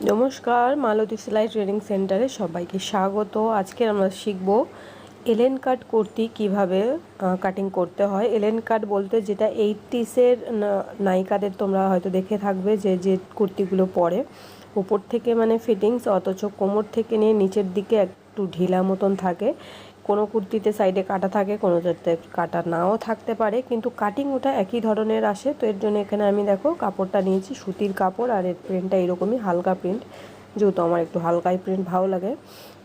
নমস্কার, মালতী সেলাই ট্রেনিং সেন্টারে সবাইকে স্বাগত। আজকে আমরা শিখব এলেন কাট কুর্তি কীভাবে কাটিং করতে হয়। এলেন কাট বলতে যেটা এইটিসের নায়িকাদের তোমরা হয়তো দেখে থাকবে যে যে কুর্তিগুলো পরে। উপর থেকে মানে ফিটিংস অথচ কোমর থেকে নিয়ে নিচের দিকে একটু ঢিলা মতন থাকে। কোনো কুর্তিতে সাইডে কাটা থাকে কোনোটাতে কাটা নাও থাকতে পারে, কিন্তু কাটিং ওটা একই ধরনের আসে। তো এর জন্য এখানে আমি দেখো কাপড়টা নিয়েছি, সুতির কাপড়, আর এর প্রিন্টটা এরকমই হালকা প্রিন্ট যেহেতু আমার একটু হালকাই প্রিন্ট ভালো লাগে।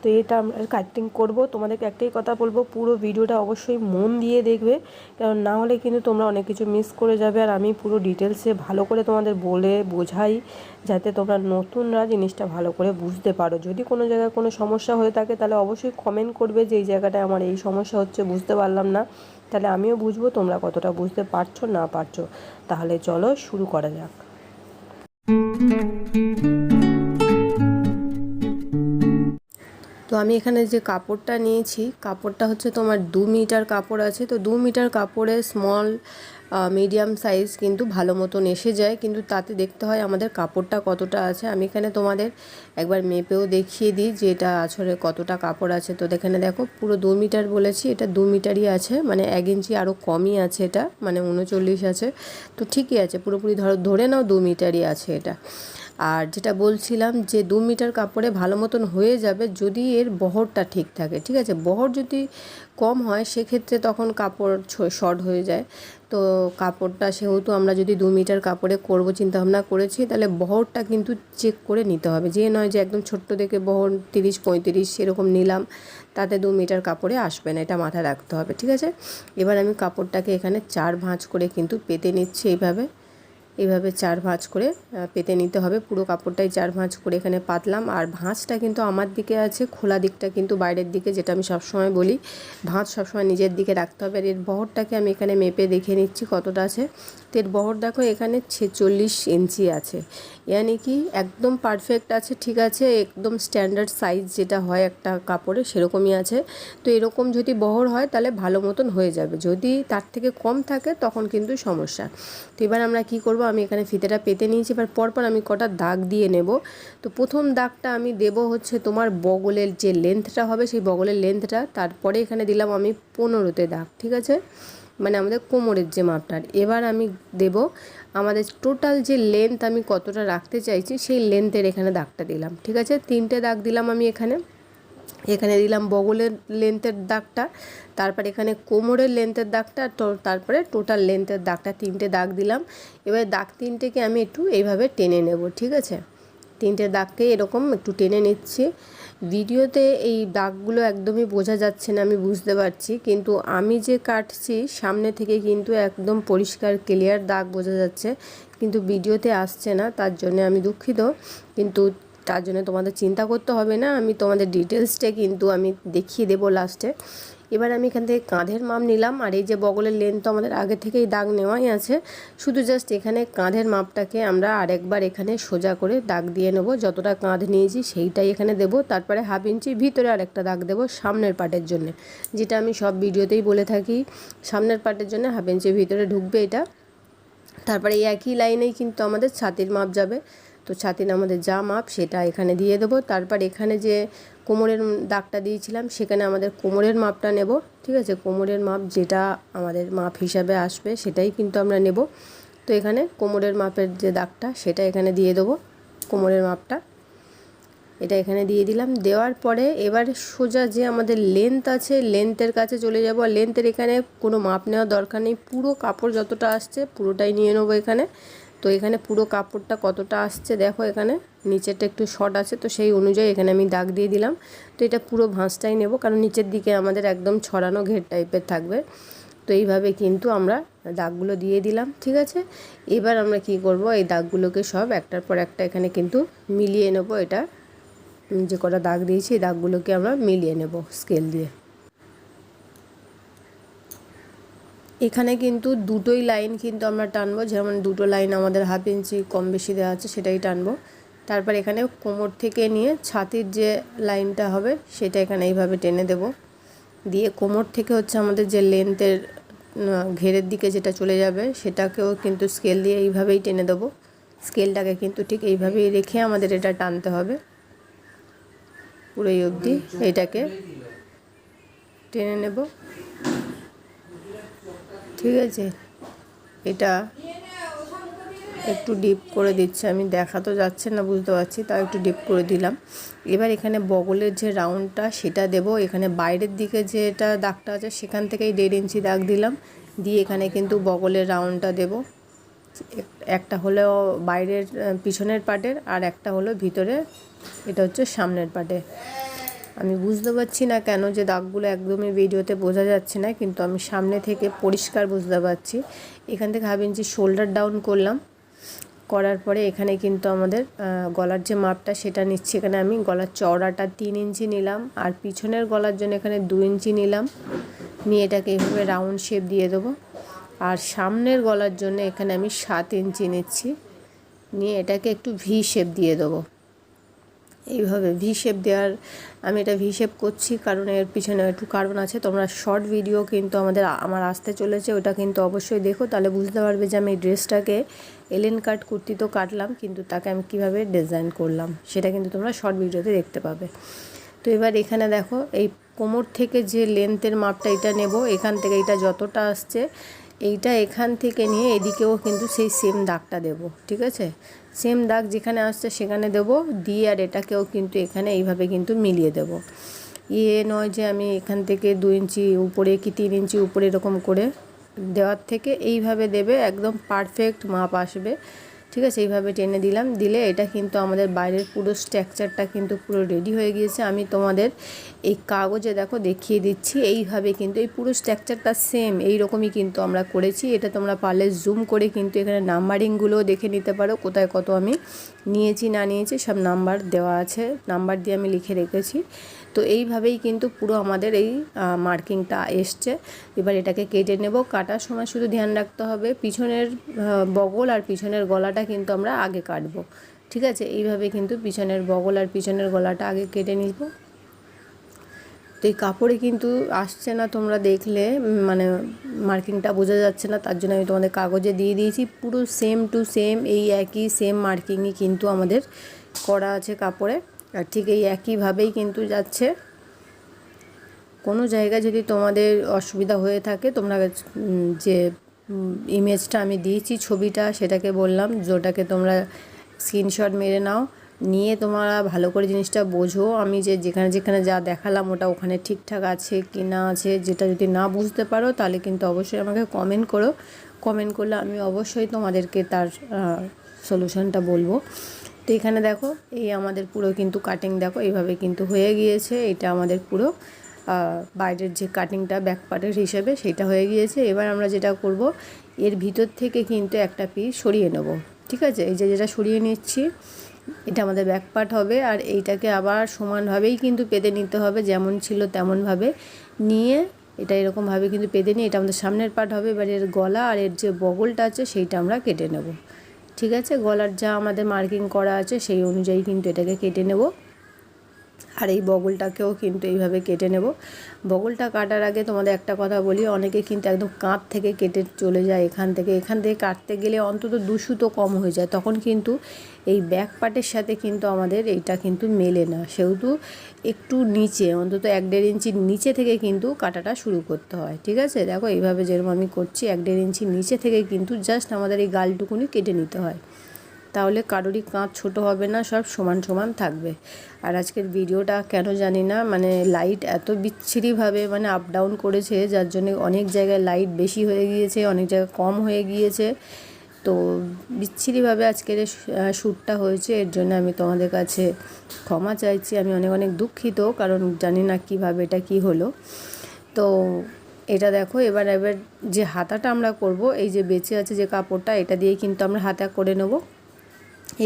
তো এটা আমরা কাটিং করব। তোমাদেরকে একটাই কথা বলব, পুরো ভিডিওটা অবশ্যই মন দিয়ে দেখবে। কারণ না হলে কিন্তু তোমরা অনেক কিছু মিস করে যাবে। আর আমি পুরো ডিটেলসে ভালো করে তোমাদের বলে বোঝাই, যাতে তোমরা নতুনরা জিনিসটা ভালো করে বুঝতে পারো। যদি কোনো জায়গায় কোনো সমস্যা হয়ে থাকে, তাহলে অবশ্যই কমেন্ট করবে যে এই জায়গাটায় আমার এই সমস্যা হচ্ছে, বুঝতে পারলাম না। তাহলে আমিও বুঝব তোমরা কতটা বুঝতে পারছ, না পারছ। তাহলে চলো শুরু করা যাক। তো আমি এখানে যে কাপড়টা নিয়েছি, কাপড়টা হচ্ছে তোমার দু মিটার কাপড় আছে। তো দু মিটার কাপড়ে স্মল মিডিয়াম সাইজ কিন্তু ভালো মতন এসে যায়। কিন্তু তাতে দেখতে হয় আমাদের কাপড়টা কতটা আছে। আমি এখানে তোমাদের একবার মেপেও দেখিয়ে দিই যে এটা আসলে কতটা কাপড় আছে। তো এখানে দেখো, পুরো দু মিটার বলেছি, এটা দু মিটারই আছে। মানে এক ইঞ্চি আরও কমই আছে এটা মানে উনচল্লিশ আছে। তো ঠিকই আছে, পুরোপুরি ধরো, ধরে নাও দু মিটারই আছে এটা। আর যেটা বলছিলাম যে দু মিটার কাপড়ে ভালো মতন হয়ে যাবে যদি এর বহরটা ঠিক থাকে, ঠিক আছে? বহর যদি কম হয়, সেক্ষেত্রে তখন কাপড় শর্ট হয়ে যায়। তো কাপড়টা সেহেতু আমরা যদি দু মিটার কাপড়ে করব, চিন্তাভাবনা করেছি, তাহলে বহরটা কিন্তু চেক করে নিতে হবে। যে নয় যে একদম ছোট্ট দেখে বহর তিরিশ, পঁয়ত্রিশ সেরকম নিলাম, তাতে দু মিটার কাপড়ে আসবে না, এটা মাথায় রাখতে হবে, ঠিক আছে? এবার আমি কাপড়টাকে এখানে চার ভাঁজ করে কিন্তু পেতে নিচ্ছি এইভাবে। এইভাবে চার ভাঁজ করে পেতে নিতে হবে। পুরো কাপড়টাই চার ভাঁজ করে এখানে পাতলাম। আর ভাঁজটা কিন্তু আমার দিকে আছে, খোলা দিকটা কিন্তু বাইরের দিকে, যেটা আমি সবসময় বলি। ভাঁজ সবসময় নিজের দিকে রাখতে হবে। আর এর বহরটাকে আমি এখানে মেপে দেখে নিচ্ছি কতটা আছে। তো এর বহর দেখো, এখানে ছেচল্লিশ ইঞ্চি আছে। ইয়ানি কি একদম পারফেক্ট আছে, ঠিক আছে, একদম স্ট্যান্ডার্ড সাইজ যেটা হয় একটা কাপড়ে সেরকমই আছে। তো এরকম যদি বহর হয় তাহলে ভালো মতন হয়ে যাবে। যদি তার থেকে কম থাকে তখন কিন্তু সমস্যা। তো এবার আমরা কি করব, আমি এখানে ফিতেটা পেতে নিয়েছি, এবার পরপর আমি কটা দাগ দিয়ে নেব। তো প্রথম দাগটা আমি দেব হচ্ছে তোমার বগলের যে লেন্থটা হবে, সেই বগলের লেন্থটা তারপরে এখানে দিলাম আমি পনেরোতে দাগ, ঠিক আছে? মানে আমাদের কোমরের যে মাপটার এবার আমি দেব আমাদের টোটাল যে লেন্থ আমি কতটা রাখতে চাইছি, সেই লেন্থের এখানে দাগটা দিলাম, ঠিক আছে? তিনটে দাগ দিলাম আমি এখানে। এখানে দিলাম বগলের লেন্থের দাগটা, তারপর এখানে কোমরের লেন্থের দাগটা তারপরে টোটাল লেন্থের দাগটা তিনটে দাগ দিলাম। এবার দাগ তিনটেকে আমি একটু এইভাবে টেনে নেব, ঠিক আছে? তিনটে দাগকে এরকম একটু টেনে নিচ্ছি। ভিডিওতে এই দাগগুলো একদমই বোঝা যাচ্ছে না, আমি বুঝতে পারছি। কিন্তু আমি যে কাটছি, সামনে থেকে কিন্তু একদম পরিষ্কার ক্লিয়ার দাগ বোঝা যাচ্ছে। কিন্তু ভিডিওতে আসছে না, তার জন্য আমি দুঃখিত। কিন্তু তার জন্য তোমাদের চিন্তা করতে হবে না, আমি তোমাদের ডিটেলসটা কিন্তু আমি দেখিয়ে দেবো লাস্টে এবার আমি এখান থেকে কাঁধের মাপ নিলাম, আর এই যে বগলের লেন্থ তো আমাদের আগে থেকেই দাগ নেওয়াই আছে, শুধু জাস্ট এখানে কাঁধের মাপটাকে আমরা আরেকবার এখানে সোজা করে দাগ দিয়ে নেব, যতটা কাঁধ নিয়েছি সেইটাই এখানে দেব, তারপরে হাফ ইঞ্চি ভিতরে আরেকটা দাগ দেবো সামনের পার্টের জন্য, যেটা আমি সব ভিডিওতেই বলে থাকি, সামনের পার্টের জন্য হাফ ইঞ্চি ভিতরে ঢুকবে এটা, তারপরে একই লাইনেই কিন্তু আমাদের ছাতির মাপ যাবে তো ছাতির আমাদের যা মাপ সেটা এখানে দিয়ে দেবো। তারপর এখানে যে কোমরের দাগটা দিয়েছিলাম, সেখানে আমাদের কোমরের মাপটা নেব, ঠিক আছে? কোমরের মাপ যেটা আমাদের মাপ হিসাবে আসবে সেটাই কিন্তু আমরা নেব। তো এখানে কোমরের মাপের যে দাগটা সেটা এখানে দিয়ে দেবো, কোমরের মাপটা। এটা এখানে দিয়ে দিলাম। দেওয়ার পরে এবার সোজা যে আমাদের লেন্থ আছে লেন্থের কাছে চলে যাব। আর লেন্থের এখানে কোনো মাপ নেওয়ার দরকার নেই। পুরো কাপড় যতটা আসছে পুরোটাই নিয়ে নেব এখানে। তো এখানে পুরো কাপড়টা কতটা আসছে দেখো এখানে। নিচেরটা একটু শর্ট আছে, তো সেই অনুযায়ী এখানে আমি দাগ দিয়ে দিলাম। তো এটা পুরো ভাঁজটাই নেব, কারণ নিচের দিকে আমাদের একদম ছড়ানো ঘের টাইপের থাকবে। তো এইভাবে কিন্তু আমরা দাগগুলো দিয়ে দিলাম, ঠিক আছে? এবার আমরা কি করব, এই দাগগুলোকে সব একটার পর একটা এখানে কিন্তু মিলিয়ে নেব। এটা যে কটা দাগ দিয়েছি, এই দাগগুলোকে আমরা মিলিয়ে নেব স্কেল দিয়ে। এখানে কিন্তু দুটোই লাইন কিন্তু আমরা টানবো। যেমন দুটো লাইন আমাদের হাফ ইঞ্চি কম বেশি দেওয়া আছে, সেটাই টানবো। তারপর এখানে কোমর থেকে নিয়ে ছাতির যে লাইনটা হবে, সেটা এখানে এইভাবে টেনে দেব। দিয়ে কোমর থেকে হচ্ছে আমাদের যে লেন্থের ঘেরের দিকে যেটা চলে যাবে, সেটাকেও কিন্তু স্কেল দিয়ে এইভাবেই টেনে দেবো। স্কেলটাকে কিন্তু ঠিক এইভাবেই রেখে আমাদের এটা টানতে হবে। পুরোই অবধি এটাকে টেনে নেব। ঠিক আছে? এটা একটু ডিপ করে দিচ্ছে। আমি দেখা তো যাচ্ছে না, বুঝতে পারছি, তাও একটু ডিপ করে দিলাম। এবার এখানে বগলের যে রাউন্ডটা সেটা দেব। এখানে বাইরের দিকে যেটা দাগটা আছে, সেখান থেকেই দেড় ইঞ্চি দাগ দিলাম। দিয়ে এখানে কিন্তু বগলের রাউন্ডটা দেব। একটা হলো বাইরের পিছনের পার্টের আর একটা হলো ভিতরে এটা হচ্ছে সামনের পার্টে আমি বুঝতে পারছি না কেন যে দাগগুলো একদমই ভিডিওতে বোঝা যাচ্ছে না, কিন্তু আমি সামনে থেকে পরিষ্কার বুঝতে পারছি। এখান থেকে হাফ ইঞ্চি শোল্ডার ডাউন করলাম। করার পরে এখানে কিন্তু আমাদের গলার যে মাপটা সেটা নিচ্ছি। এখানে আমি গলার চওড়াটা তিন ইঞ্চি নিলাম আর পিছনের গলার জন্য এখানে দু ইঞ্চি নিলাম। নিয়ে এটাকে এইভাবে রাউন্ড শেপ দিয়ে দেবো। আর সামনের গলার জন্য এখানে আমি সাত ইঞ্চি নিচ্ছি। নিয়ে এটাকে একটু ভি শেপ দিয়ে দেবো। এইভাবে ভি শেপ দেওয়ার, আমি এটা ভি শেপ করছি কারণ এর পিছনে একটু কারণ আছে। তোমরা শর্ট ভিডিও কিন্তু আমাদের আমার আসতে চলেছে, ওটা কিন্তু অবশ্যই দেখো। তাহলে বুঝতে পারবে যে আমি এই ড্রেসটাকে এলেন কাট কুর্তি তো কাটলাম, কিন্তু তাকে আমি কীভাবে ডিজাইন করলাম, সেটা কিন্তু তোমরা শর্ট ভিডিওতে দেখতে পাবে। তো এবার এখানে দেখো, এই কোমর থেকে যে লেন্থের মাপটা এটা নেব, এখান থেকে এটা যতটা আসছে, এইটা এখান থেকে নিয়ে এদিকেও কিন্তু সেই সেম দাগটা দেব, ঠিক আছে? সেম দাগ যেখানে আসছে সেখানে দেব, দিয়ে আর এটাকেও কিন্তু এখানে এইভাবে কিন্তু মিলিয়ে দেব। ইয়ে নয় যে আমি এখান থেকে দু ইঞ্চি উপরে কি তিন ইঞ্চি উপরে এরকম করে দেওয়ার থেকে এইভাবে দেবে, একদম পারফেক্ট মাপ আসবে। ঠিক আছে, এইভাবে টেনে দিলাম। দিলে এটা কিন্তু আমাদের বাইরের পুরো স্ট্রাকচারটা কিন্তু পুরো রেডি হয়ে গিয়েছে। আমি তোমাদের এই কাগজে দেখো দেখিয়ে দিচ্ছি। এইভাবে কিন্তু এই পুরো স্ট্রাকচারটা সেম এই রকমই কিন্তু আমরা করেছি। এটা তোমরা পারলে জুম করে কিন্তু এখানে নাম্বারিংগুলোও দেখে নিতে পারো। কোথায় কত আমি নিয়েছি, না নিয়েছি, সব নাম্বার দেওয়া আছে। নাম্বার দিয়ে আমি লিখে রেখেছি। তো এইভাবেই কিন্তু পুরো আমাদের এই মার্কিংটা এসছে। এবার এটাকে কেটে নেব। কাটার সময় শুধু ধ্যান রাখতে হবে। পিছনের বগল আর পিছনের গলাটা কিন্তু আমরা আগে কাটবো। ঠিক আছে? এইভাবে কিন্তু পিছনের বগল আর পিছনের গলাটা আগে কেটে নিব। তো এই কাপড়ে কিন্তু আসছে না তোমরা দেখলে মানে মার্কিংটা বোঝা যাচ্ছে না, তার জন্য আমি তোমাদের কাগজে দিয়ে দিয়েছি। পুরো সেম টু সেম, এই একই সেম মার্কিংই কিন্তু আমাদের করা আছে কাপড়ে। আর ঠিক এই একইভাবেই কিন্তু যাচ্ছে। কোনো জায়গায় যদি তোমাদের অসুবিধা হয়ে থাকে, তোমরা যে ইমেজটা আমি দিয়েছি, ছবিটা, সেটাকে বললাম, যেটাকে তোমরা স্ক্রিনশট মেরে নাও। নিয়ে তোমরা ভালো করে জিনিসটা বোঝো। আমি যে যেখানে যেখানে যা দেখালাম, ওটা ওখানে ঠিকঠাক আছে কি না আছে, যেটা যদি না বুঝতে পারো, তাহলে কিন্তু অবশ্যই আমাকে কমেন্ট করো। কমেন্ট করলে আমি অবশ্যই তোমাদেরকে তার সলিউশনটা বলব। তো এখানে দেখো, এই আমাদের পুরো কিন্তু কাটিং দেখো, এইভাবে কিন্তু হয়ে গিয়েছে। এটা আমাদের পুরো বাইরের যে কাটিংটা ব্যাক পার্টের হিসেবে সেটা হয়ে গিয়েছে। এবার আমরা যেটা করব, এর ভিতর থেকে কিন্তু একটা পিস সরিয়ে নেব। ঠিক আছে? এই যে যেটা সরিয়ে নিচ্ছি, এটা আমাদের ব্যাক পার্ট হবে আর এইটাকে আবার সমানভাবেই কিন্তু পেতে নিতে হবে, যেমন ছিল তেমনভাবে। নিয়ে এটা এরকমভাবে কিন্তু পেতে নিয়ে এটা আমাদের সামনের পার্ট হবে। এবার এর গলা আর এর যে বগলটা আছে সেইটা আমরা কেটে নেব। ঠিক আছে? গলার যা আমাদের মার্কিং করা আছে সেই অনুযায়ী কিন্তু এটাকে কেটে নেব। আর এই বগলটাকেও কিন্তু এইভাবে কেটে নেব। বগলটা কাটার আগে তোমাদের একটা কথা বলি, অনেকে কিন্তু একদম কাঁধ থেকে কেটে চলে যায় এখান থেকে। এখান থেকে কাটতে গেলে অন্তত দুশুতো কম হয়ে যায়। তখন কিন্তু এই ব্যাক পার্টের সাথে কিন্তু আমাদের এইটা কিন্তু মেলে না। সেহেতু একটু নিচে, অন্তত এক দেড় ইঞ্চির নিচে থেকে কিন্তু কাটাটা শুরু করতে হয়। ঠিক আছে? দেখো এইভাবে যেরকম আমি করছি, এক দেড় ইঞ্চির নিচে থেকে কিন্তু জাস্ট আমাদের এই গালটুকুনি কেটে নিতে হয়। তাহলে কারোরই কাঁধ ছোট হবে না, সব সমান সমান থাকবে। আর আজকের ভিডিওটা কেন জানি না মানে লাইট এত বিচ্ছিরিভাবে মানে আপ ডাউন করেছে, যার জন্য অনেক জায়গায় লাইট বেশি হয়ে গিয়েছে, অনেক জায়গায় কম হয়ে গিয়েছে। তো বিচ্ছিরিভাবে আজকের শ্যুটটা হয়েছে, এর জন্য আমি তোমাদের কাছে ক্ষমা চাইছি। আমি অনেক অনেক দুঃখিত, কারণ জানি না কীভাবে এটা কি হলো। তো এটা দেখো, এবার এবার যে হাতাটা আমরা করব, এই যে বেঁচে আছে যে কাপড়টা, এটা দিয়ে কিন্তু আমরা হাতা করে নেব।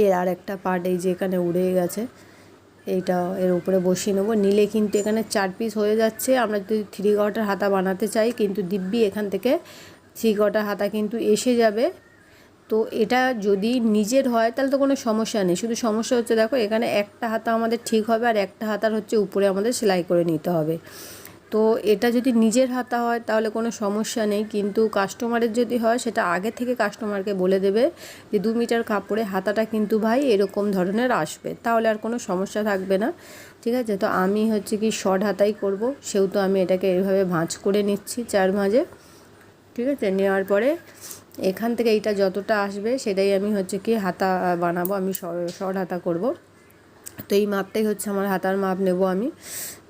এর আর একটা পার্ট এই যে এখানে উড়ে গেছে। এইটা এর উপরে বসিয়ে নেব। নিলে কিন্তু এখানে চার পিস হয়ে যাচ্ছে। আমরা যদি থ্রি কটার হাতা বানাতে চাই, কিন্তু দিব্যি এখান থেকে থ্রি কটার হাতা কিন্তু এসে যাবে। তো এটা যদি নিজের হয়, তাহলে তো কোনো সমস্যা নেই। শুধু সমস্যা হচ্ছে, দেখো, এখানে একটা হাতা আমাদের ঠিক হবে আর একটা হাতার হচ্ছে উপরে আমাদের সেলাই করে নিতে হবে। তো এটা যদি নিজের হাতা হয়, তাহলে কোনো সমস্যা নেই। কিন্তু কাস্টমারের যদি হয়, সেটা আগে থেকে কাস্টমারকে বলে দেবে যে, দু মিটার কাপড়ে হাতাটা কিন্তু ভাই এরকম ধরনের আসবে। তাহলে আর কোনো সমস্যা থাকবে না। ঠিক আছে? তো আমি হচ্ছে কি শর্ট হাতাই করব। সেহেতু আমি এটাকে এইভাবে ভাঁজ করে নিচ্ছি চার ভাঁজে। ঠিক আছে? নেওয়ার পরে এখান থেকে এইটা যতটা আসবে, সেটাই আমি হচ্ছে কি হাতা বানাবো। আমি শর্ট হাতা করব। তো এই মাপটাই হচ্ছে আমার হাতার মাপ নেব আমি।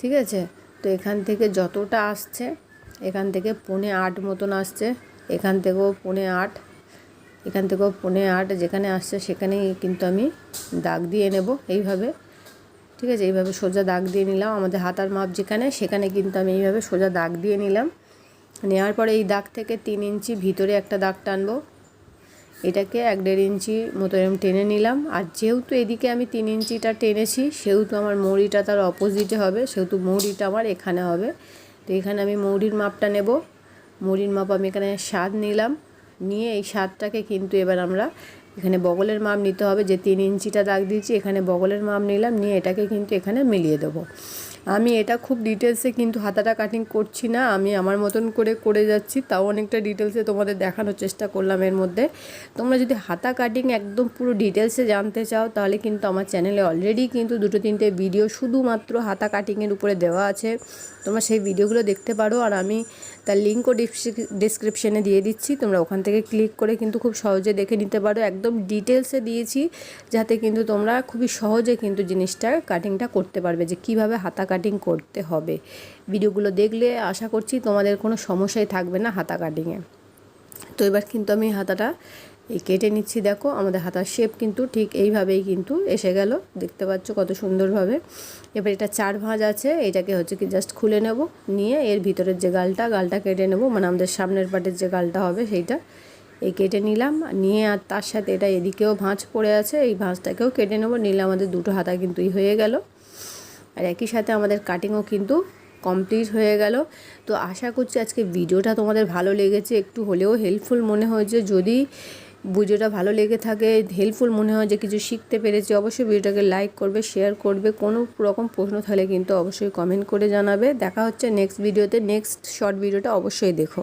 ঠিক আছে? তো এখান থেকে যতটা আসছে, এখান থেকে পৌনে আট মতন আসছে। এখান থেকেও পৌনে আট, এখান থেকেও পৌনে আট, যেখানে আসছে সেখানেই কিন্তু আমি দাগ দিয়ে নেব এইভাবে। ঠিক আছে, এইভাবে সোজা দাগ দিয়ে নিলাম। আমাদের হাতার মাপ যেখানে, সেখানে কিন্তু আমি এইভাবে সোজা দাগ দিয়ে নিলাম। নেওয়ার পরে এই দাগ থেকে তিন ইঞ্চি ভিতরে একটা দাগ টানবো। এটাকে এক দেড় ইঞ্চি মতো এরকম টেনে নিলাম। আর যেহেতু এদিকে আমি তিন ইঞ্চিটা টেনেছি, সেহেতু আমার মৌরিটা তার অপোজিটে হবে, সেহেতু মৌরিটা আমার এখানে হবে। তো এখানে আমি মৌরির মাপটা নেব। মৌরির মাপ আমি এখানে স্বাদ নিলাম। নিয়ে এই স্বাদটাকে কিন্তু এবার আমরা এখানে বগলের মাপ নিতে হবে। যে তিন ইঞ্চিটা দাগ দিয়েছি, এখানে বগলের মাপ নিলাম। নিয়ে এটাকে কিন্তু এখানে মিলিয়ে দেবো। আমি এটা খুব ডিটেলসে কিন্তু হাতাটা কাটিং করছি না, আমি আমার মতন করে করে যাচ্ছি, তাও অনেকটা ডিটেলসে তোমাদের দেখানোর চেষ্টা করলাম এর মধ্যে। তোমরা যদি হাতা কাটিং একদম পুরো ডিটেলসে জানতে চাও, তাহলে কিন্তু আমার চ্যানেলে অলরেডি কিন্তু দুটো তিনটে ভিডিও শুধুমাত্র হাতা কাটিংয়ের উপরে দেওয়া আছে। তোমরা সেই ভিডিওগুলো দেখতে পারো, আর আমি তার লিঙ্কও ডিসক্রিপশানে দিয়ে দিচ্ছি। তোমরা ওখান থেকে ক্লিক করে কিন্তু খুব সহজে দেখে নিতে পারো। একদম ডিটেলসে দিয়েছি, যাতে কিন্তু তোমরা খুবই সহজে কিন্তু জিনিসটা কাটিংটা করতে পারবে যে কীভাবে হাতা কাটিং করতে হবে। ভিডিওগুলো দেখলে আশা করছি তোমাদের কোনো সমস্যাই থাকবে না হাতা কাটিংয়ে তো এবার কিন্তু আমি হাতাটা এই কেটে নিচ্ছি, দেখো। আমাদের হাতার শেপ কিন্তু ঠিক এইভাবেই কিন্তু এসে গেল। দেখতে পাচ্ছ কত সুন্দরভাবে। এবার এটা চার ভাঁজ আছে, এটাকে হচ্ছে কি জাস্ট খুলে নেব, নিয়ে এর ভিতরের যে গালটা গালটা কেটে নেব। মানে আমাদের সামনের পাটের যে গালটা হবে সেইটা। এই কেটে নিলাম, নিয়ে আর তার সাথে এটা এদিকেও ভাঁজ পড়ে আছে, এই ভাঁজটাকেও কেটে নেব। নিলে আমাদের দুটো হাতা কিন্তু হয়ে গেল। আর একই সাথে আমাদের কাটিংও কিন্তু কমপ্লিট হয়ে গেল। তো আশা করছি আজকে ভিডিওটা তোমাদের ভালো লেগেছে। একটু হলেও হেল্পফুল মনে হয়েছে যদি ভিডিওটা ভালো লেগে থাকে হেল্পফুল মনে হয় যে কিছু শিখতে পেরেছি, অবশ্যই ভিডিওটাকে লাইক করবে শেয়ার করবে, কোনো রকম প্রশ্ন থাকলে কিন্তু অবশ্যই কমেন্ট করে জানাবে। দেখা হচ্ছে নেক্সট ভিডিওতে নেক্সট শর্ট ভিডিওটা অবশ্যই দেখো।